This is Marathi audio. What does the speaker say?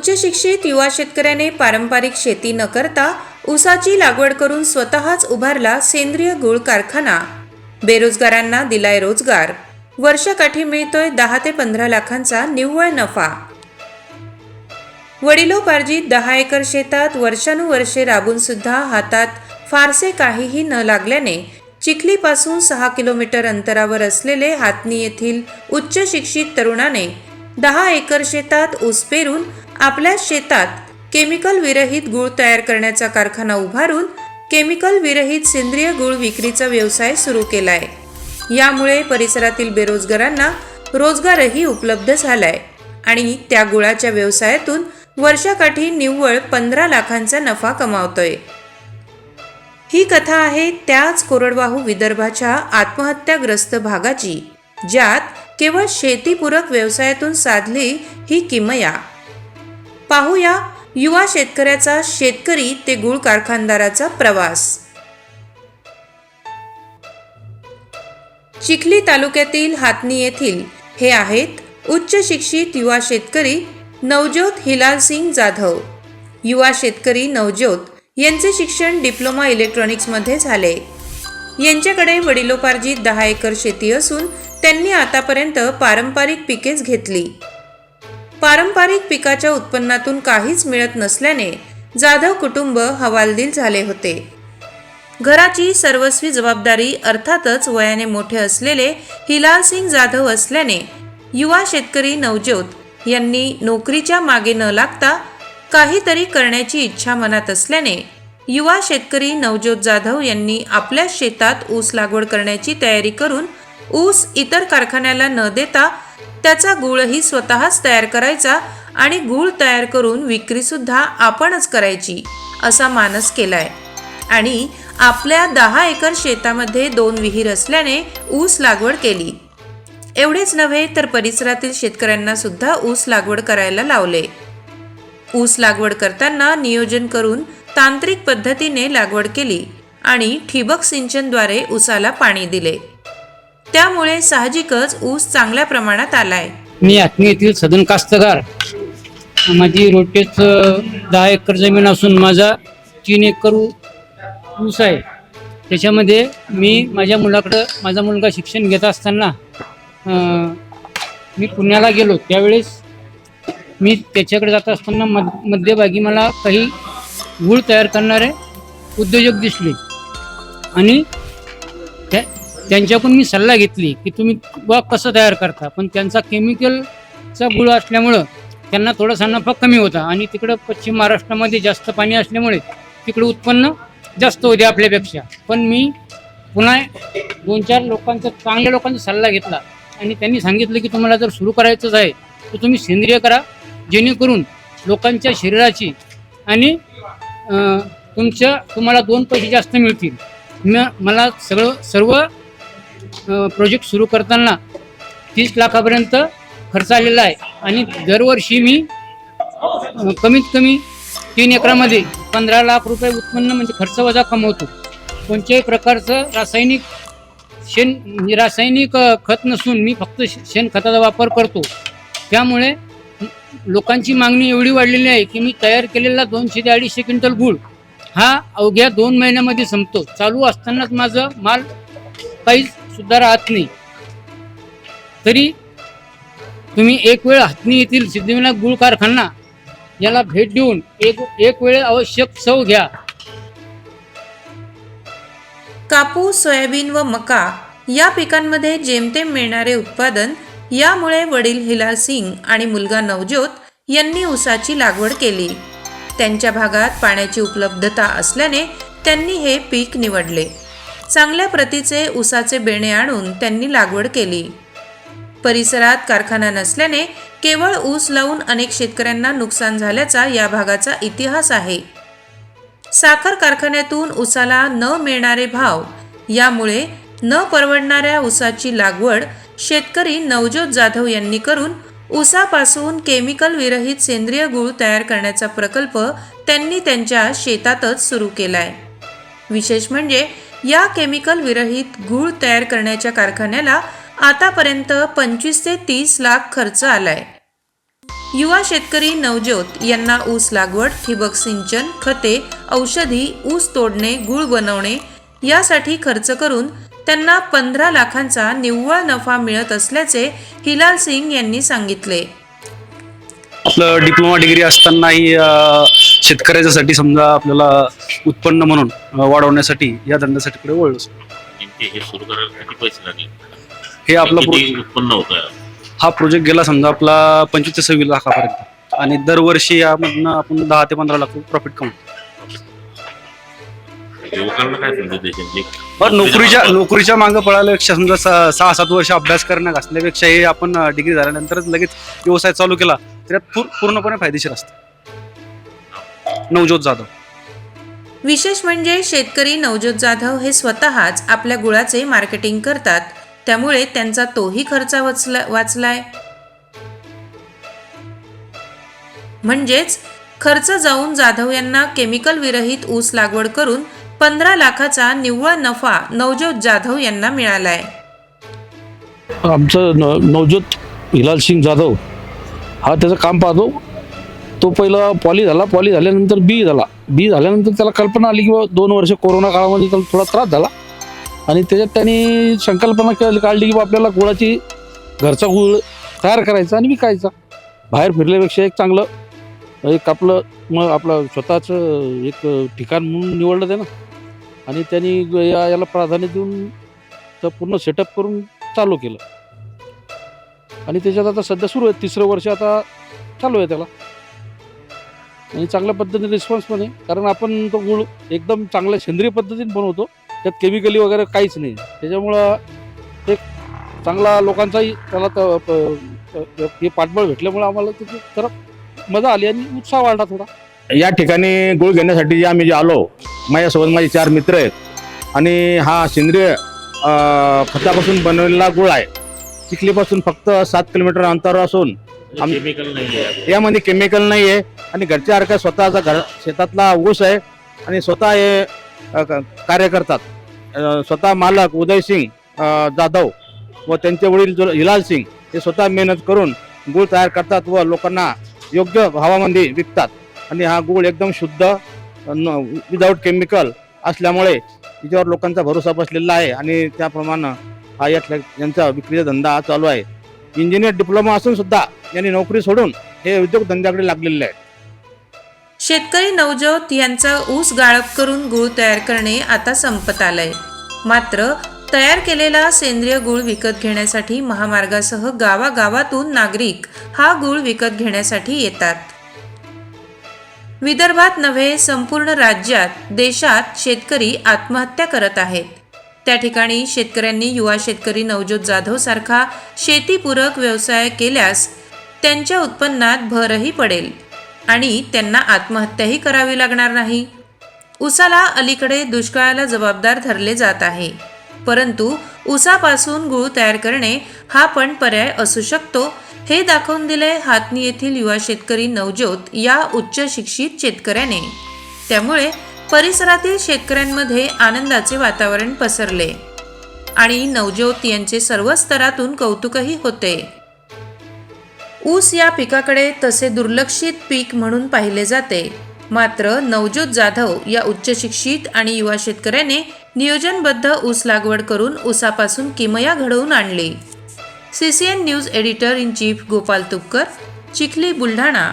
उच्च शिक्षित युवा शेतकऱ्याने पारंपरिक शेती न करता ऊसाची लागवड करून स्वतःच उभारला सेंद्रिय गुळ कारखाना. बेरोजगारांना दिलाय रोजगार. वर्षकाठी मिळतोय दहा ते पंधरा लाखांचा निव्वळ नफा. वडिलोपार्जित दहा एकर शेतात वर्षानुवर्षे राबून सुद्धा हातात फारसे काहीही न लागल्याने चिखलीपासून सहा किलोमीटर अंतरावर असलेले हातनी येथील उच्च शिक्षित तरुणाने दहा एकर शेतात ऊस पेरून आपल्या शेतात केमिकल विरहित गूळ तयार करण्याचा कारखाना उभारून केमिकल विरहित सेंद्रिय गूळ विक्रीचा व्यवसाय सुरू केलाय. यामुळे परिसरातील बेरोजगारांना रोजगारही उपलब्ध झालाय आणि त्या गुळाच्या व्यवसायातून वर्षाकाठी निव्वळ पंधरा लाखांचा नफा कमावतोय. ही कथा आहे त्याच कोरडवाहू विदर्भाच्या आत्महत्याग्रस्त भागाची ज्यात केवळ शेतीपूरक व्यवसायातून साधली ही किमया. पाहूया युवा शेतकऱ्याचा शेतकरी ते गुळ कारखानदाराचा प्रवास. चिखली तालुक्यातील हातनी येथील हे आहेत उच्च शिक्षित युवा शेतकरी नवज्योत हिलाल सिंग जाधव. युवा शेतकरी नवज्योत यांचे शिक्षण डिप्लोमा इलेक्ट्रॉनिक्समध्ये झाले. यांच्याकडे वडिलोपार्जित दहा एकर शेती असून त्यांनी आतापर्यंत पारंपरिक पिकेच घेतली. पारंपरिक पिकाच्या उत्पन्नातून काहीच मिळत नसल्याने जाधव कुटुंब हवालदिल झाले होते. घराची सर्वस्वी जबाबदारी अर्थातच वयाने मोठे असलेले हिलाल सिंग जाधव असल्याने युवा शेतकरी नवज्योत यांनी नोकरीच्या मागे न लागता काहीतरी करण्याची इच्छा मनात असल्याने युवा शेतकरी नवज्योत जाधव यांनी आपल्या शेतात ऊस लागवड करण्याची तयारी करून ऊस इतर कारखान्याला न देता त्याचा गुळही स्वतःच तयार करायचा आणि गूळ तयार करून विक्रीसुद्धा आपणच करायची असा मानस केलाय. आणि आपल्या दहा एकर शेतामध्ये दोन विहीर असल्याने ऊस लागवड केली. एवढेच नव्हे तर परिसरातील शेतकऱ्यांना सुद्धा ऊस लागवड करायला लावले. ऊस लागवड करताना नियोजन करून तांत्रिक पद्धतीने लागवड केली आणि ठिबक सिंचनद्वारे ऊसाला पाणी दिले. त्यामुळे साहजिकच ऊस चांगल्या प्रमाणात आलाय. मी आत्मी येथील सदन कास्तकार माझी रोटेच दहा एकर जमीन असून माझा तीन एकर ऊ- ऊस आहे. त्याच्यामध्ये मी माझ्या मुलाकडं माझा मुलगा शिक्षण घेत असताना अं, मी पुण्याला गेलो. त्यावेळेस मी त्याच्याकडे जात असताना मध मध्यभागी मला काही गूळ तयार करणारे उद्योजक दिसले. आणि त्यांच्याकडून मी सल्ला घेतली की तुम्ही बा कसं तयार करता. पण त्यांचा केमिकलचा गुळ असल्यामुळं त्यांना थोडासा नफा कमी होता. आणि तिकडं पश्चिम महाराष्ट्रामध्ये जास्त पाणी असल्यामुळे तिकडं उत्पन्न जास्त होते आपल्यापेक्षा. पण मी पुन्हा दोन चार लोकांचा चांगल्या लोकांचा सल्ला घेतला. आणि त्यांनी सांगितलं की तुम्हाला जर सुरू करायचंच आहे तर तुम्ही सेंद्रिय करा. जेणेकरून लोकांच्या शरीराची आणि तुमच्या तुम्हाला दोन पैसे जास्त मिळतील. म मला सगळं सर्व प्रोजेक्ट सुरू करताना तीस लाखापर्यंत खर्च आलेला आहे. आणि दरवर्षी मी कमीत कमी तीन एकरामध्ये पंधरा लाख रुपये उत्पन्न म्हणजे खर्च वजा कमवतो. कोणत्याही प्रकारचं रासायनिक शेण रासायनिक खत नसून मी फक्त शेणखताचा वापर करतो. त्यामुळे लोकांची मागणी एवढी वाढलेली आहे की मी तयार केलेला दोनशे ते अडीचशे क्विंटल गूळ हा अवघ्या दोन महिन्यामध्ये संपतो. चालू असतानाच माझं माल काहीच सुद्धा राहत नाही. तरी तुम्ही एक वेळ हातनी येथील सिद्धिविनायक गुळ कारखाना याला भेट देऊन एक एक वेळ आवश्यक चव घ्या. कापूस सोयाबीन व मका या पिकांमध्ये जेमतेम मिळणारे उत्पादन यामुळे वडील हिलाल सिंग आणि मुलगा नवज्योत यांनी ऊसाची लागवड केली. त्यांच्या भागात पाण्याची उपलब्धता असल्याने त्यांनी हे पीक निवडले. चांगल्या प्रतीचे ऊसाचे बेणे आणून त्यांनी लागवड केली. परिसरात कारखाना नसल्याने केवळ ऊस लावून अनेक शेतकऱ्यांना नुकसान झाल्याचा या भागाचा इतिहास आहे. साखर कारखान्यातून ऊसाला न मिळणारे भाव यामुळे न परवडणाऱ्या ऊसाची लागवड शेतकरी नवज्योत जाधव यांनी करून ऊसापासून केमिकल विरहित सेंद्रिय गूळ तयार करण्याचा प्रकल्प त्यांनी त्यांच्या शेतातच सुरू केलाय. विशेष म्हणजे या केमिकल विरहित गूळ तयार करण्याच्या कारखान्याला आतापर्यंत पंचवीस ते तीस लाख खर्च आलाय. युवा शेतकरी नवज्योत यांना ऊस लागवड ठिबक सिंचन खते औषधी ऊस तोडणे गूळ बनवणे यासाठी खर्च करून त्यांना पंधरा लाखांचा निव्वळ नफा मिळत असल्याचे हिलाल सिंग यांनी सांगितले. आपलं डिप्लोमा डिग्री असतानाही शेतकऱ्याच्यासाठी समजा आपल्याला उत्पन्न म्हणून वाढवण्यासाठी या धंद्यासाठी पुढे वळलो नेमके हे सुरू करायला किती पैसे लागले? हे आपला किती प्रो- उत्पन्न होतं? हा प्रोजेक्ट गेला समजा आपला पंचवीस ते सव्वीस लाखापर्यंत. आणि दरवर्षी यामधनं आपण दहा ते पंधरा लाख प्रॉफिट कमवतो. युवकांना काय संधी पण नोकरीच्या नोकरीच्या मागं पळाल्यापेक्षा समजा सहा सात वर्ष अभ्यास करण्यात असल्यापेक्षा हे आपण डिग्री झाल्यानंतरच लगेच व्यवसाय चालू केला. तर यात पूर- पूर्णपणे फायदेशीर असतं. नवज्योत जाधव. विशेष म्हणजे शेतकरी नवज्योत जाधव हे स्वतःच आपल्या गुळाचे मार्केटिंग करतात. त्यामुळे त्यांचा तोही खर्च वाचला वाचलाय. म्हणजेच खर्च जाऊन जाधव यांना केमिकल विरहित ऊस लागवड करून पंधरा लाखाचा निव्वळ नफा नवज्योत जाधव यांना मिळालाय. आमचं नवज्योत हिलाल सिंग जाधव हा त्याचं काम पाहतो. तो पहिला पॉली झाला. पॉली झाल्यानंतर बी झाला. बी झाल्यानंतर त्याला कल्पना आली की बाबा दोन वर्ष कोरोना काळामध्ये त्याला थोडा त्रास झाला. आणि त्याच्यात त्यांनी संकल्पना काढली की बा आपल्याला गुळाची घरचा गुळ तयार करायचा आणि विकायचा. बाहेर फिरल्यापेक्षा एक चांगलं एक आपलं मग आपलं स्वतःचं एक ठिकाण म्हणून निवडलं ते ना आणि त्यांनी या याला प्राधान्य देऊन तर पूर्ण सेटअप करून चालू केलं. आणि त्याच्यात आता सध्या सुरू आहे तिसरं वर्ष आता चालू आहे त्याला. आणि चांगल्या पद्धतीने रिस्पॉन्स पण आहे. कारण आपण तो गुळ एकदम चांगल्या सेंद्रिय पद्धतीने बनवतो. त्यात केमिकली वगैरे काहीच नाही. त्याच्यामुळं एक चांगला लोकांचाही त्याला त- हे पाठबळ भेटल्यामुळे आम्हाला त्याची जरा मजा आली आणि उत्साह वाढला थोडा. या ठिकाणी गुळ घेण्यासाठी जे आम्ही जे आलो माझ्यासोबत माझे चार मित्र आहेत. आणि हा सेंद्रिय खतापासून बनवलेला गुळ आहे. चिखलीपासून फक्त सात किलोमीटर अंतरावर असून आम- केमिकल नाही आहे यामध्ये केमिकल नाही आहे आणि घरच्या सारखा स्वतःचा घर शेतातला ऊस आहे. आणि स्वतः हे अ, क- कार्य करतात. अ, स्वतः मालक उदय सिंग अ, जाधव व त्यांचे वडील जो हिलाल सिंग हे स्वतः मेहनत करून गुळ तयार करतात व लोकांना योग्य भावामध्ये विकतात. आणि हा गुळ एकदम शुद्ध विदाऊट केमिकल असल्यामुळे याच्यावर लोकांचा भरोसा बसलेला आहे. आणि त्याप्रमाणे हा यातल्या यांचा विक्रीचा धंदा हा चालू आहे. इंजिनियर डिप्लोमा असून सुद्धा यांनी नोकरी सोडून हे उद्योग धंद्याकडे लागलेले आहेत. शेतकरी नवज्योत यांचा ऊस गाळप करून गूळ तयार करणे आता संपत आलंय. मात्र तयार केलेला सेंद्रिय गूळ विकत घेण्यासाठी महामार्गासह गावागावातून नागरिक हा गूळ विकत घेण्यासाठी येतात. विदर्भात नव्हे संपूर्ण राज्यात देशात शेतकरी आत्महत्या करत आहेत. त्या ठिकाणी शेतकऱ्यांनी युवा शेतकरी नवज्योत जाधव सारखा शेतीपूरक व्यवसाय केल्यास त्यांच्या उत्पन्नात भरही पडेल आणि त्यांना आत्महत्याही करावी लागणार नाही. उसाला अलीकडे दुष्काळाला जबाबदार धरले जात आहे. परंतु उसापासून गूळ तयार करणे हा पण पर्याय असू शकतो हे दाखवून दिले हातनी येथील युवा शेतकरी नवज्योत या उच्च शिक्षित शेतकऱ्याने. त्यामुळे परिसरातील शेतकऱ्यांमध्ये आनंदाचे वातावरण पसरले आणि नवज्योत यांचे सर्व स्तरातून कौतुकही होते. ऊस या पिकाकडे तसे दुर्लक्षित पीक म्हणून पाहिले जाते. मात्र नवज्योत जाधव या उच्चशिक्षित आणि युवा शेतकऱ्याने नियोजनबद्ध ऊस लागवड करून ऊसापासून किमया घडवून आणली. C C N news editor in chief Gopal Tupkar Chikhli Buldhana.